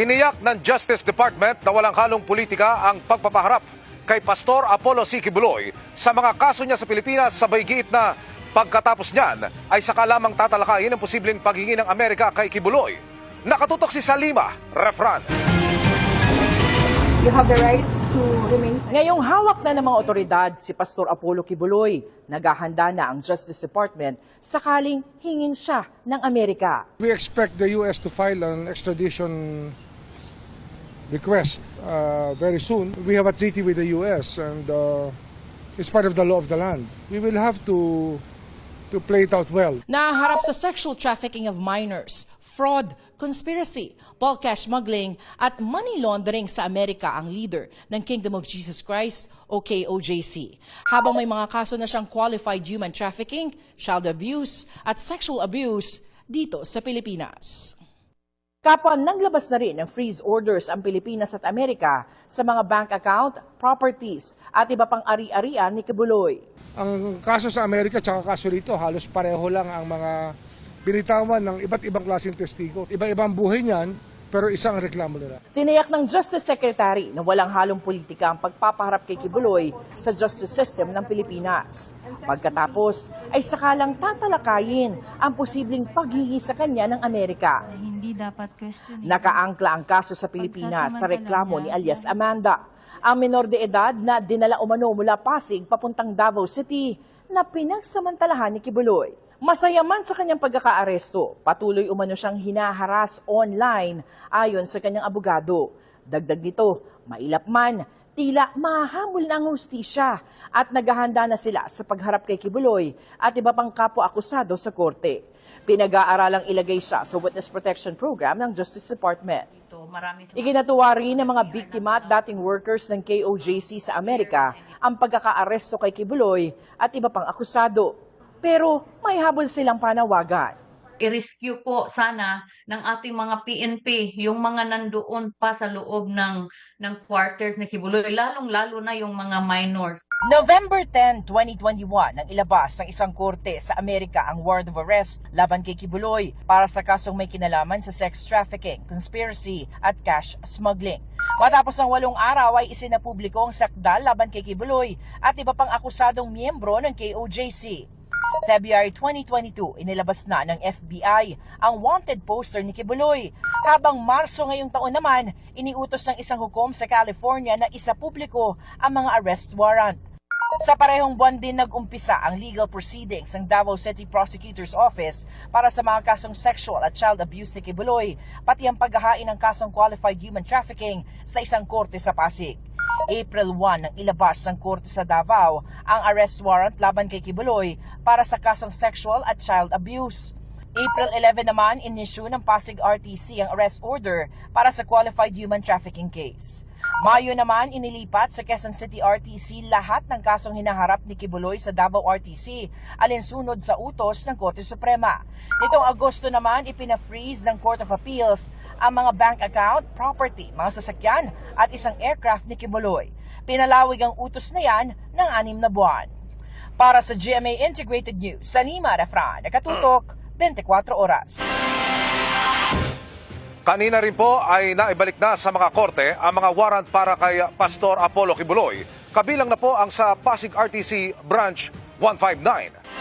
Tiniyak ng Justice Department na walang halong politika ang pagpapaharap kay Pastor Apollo C. Kibuloy sa mga kaso niya sa Pilipinas sa giit na pagkatapos niyan ay saka lamang tatalakayin ang posibleng paghingi ng Amerika kay Kibuloy. Nakatutok si Salima, Refran. You have the right to remain Ngayong hawak na ng mga otoridad si Pastor Apollo Kibuloy, naghahanda na ang Justice Department sakaling hingin siya ng Amerika. We expect the U.S. to file an extradition request uh, very soon. We have a treaty with the U.S. and uh, it's part of the law of the land. We will have to to play it out well. Naharap sa sexual trafficking of minors, fraud, conspiracy, bulk cash smuggling at money laundering sa Amerika ang leader ng Kingdom of Jesus Christ o KOJC. Habang may mga kaso na siyang qualified human trafficking, child abuse at sexual abuse dito sa Pilipinas. Kapwa naglabas na rin ng freeze orders ang Pilipinas at Amerika sa mga bank account, properties at iba pang ari-arian ni Kibuloy. Ang kaso sa Amerika at kaso rito, halos pareho lang ang mga binitawan ng iba't ibang klaseng testigo. Iba-ibang buhay niyan, pero isang reklamo nila. Tiniyak ng Justice Secretary na walang halong politika ang pagpapaharap kay Kibuloy sa justice system ng Pilipinas. Pagkatapos ay sakalang tatalakayin ang posibleng paghingi sa kanya ng Amerika. Dapat. Nakaangkla ang kaso sa Pilipinas sa reklamo ni alias Amanda. Ang minor de edad na dinala umano mula Pasig papuntang Davao City na pinagsamantalahan ni Kibuloy. Masaya man sa kanyang pagkakaaresto, patuloy umano siyang hinaharas online ayon sa kanyang abogado. Dagdag nito, mailap man, tila mahamol na ang hustisya at naghahanda na sila sa pagharap kay Kibuloy at iba pang kapwa-akusado sa korte. Pinag-aaralang ilagay siya sa Witness Protection Program ng Justice Department. Ikinatuwa rin ng mga biktima at dating workers ng KOJC sa Amerika ang pagkakaaresto kay Kibuloy at iba pang akusado. Pero may habol silang panawagan. I-rescue po sana ng ating mga PNP, yung mga nandoon pa sa loob ng ng quarters ni Kibuloy, lalong-lalo na yung mga minors. November 10, 2021, nang ilabas ng isang korte sa Amerika ang warrant of arrest laban kay Kibuloy para sa kasong may kinalaman sa sex trafficking, conspiracy at cash smuggling. Matapos ang walong araw ay isinapubliko ang sakdal laban kay Kibuloy at iba pang akusadong miyembro ng KOJC. February 2022, inilabas na ng FBI ang wanted poster ni Kibuloy. Habang Marso ngayong taon naman, iniutos ng isang hukom sa California na isa publiko ang mga arrest warrant. Sa parehong buwan din nag-umpisa ang legal proceedings ng Davao City Prosecutor's Office para sa mga kasong sexual at child abuse ni Kibuloy, pati ang paghahain ng kasong qualified human trafficking sa isang korte sa Pasig. April 1 nang ilabas ng korte sa Davao ang arrest warrant laban kay Kibuloy para sa kasong sexual at child abuse. April 11 naman, inisyu ng Pasig RTC ang arrest order para sa qualified human trafficking case. Mayo naman, inilipat sa Quezon City RTC lahat ng kasong hinaharap ni Kibuloy sa Davao RTC alinsunod sa utos ng Korte Suprema. Nitong Agosto naman, ipina-freeze ng Court of Appeals ang mga bank account, property, mga sasakyan at isang aircraft ni Kibuloy. Pinalawig ang utos na yan ng anim na buwan. Para sa GMA Integrated News, Sanima Refran, nakatutok 24 oras. Kanina rin po ay naibalik na sa mga korte ang mga warrant para kay Pastor Apollo Kibuloy. Kabilang na po ang sa Pasig RTC Branch 159.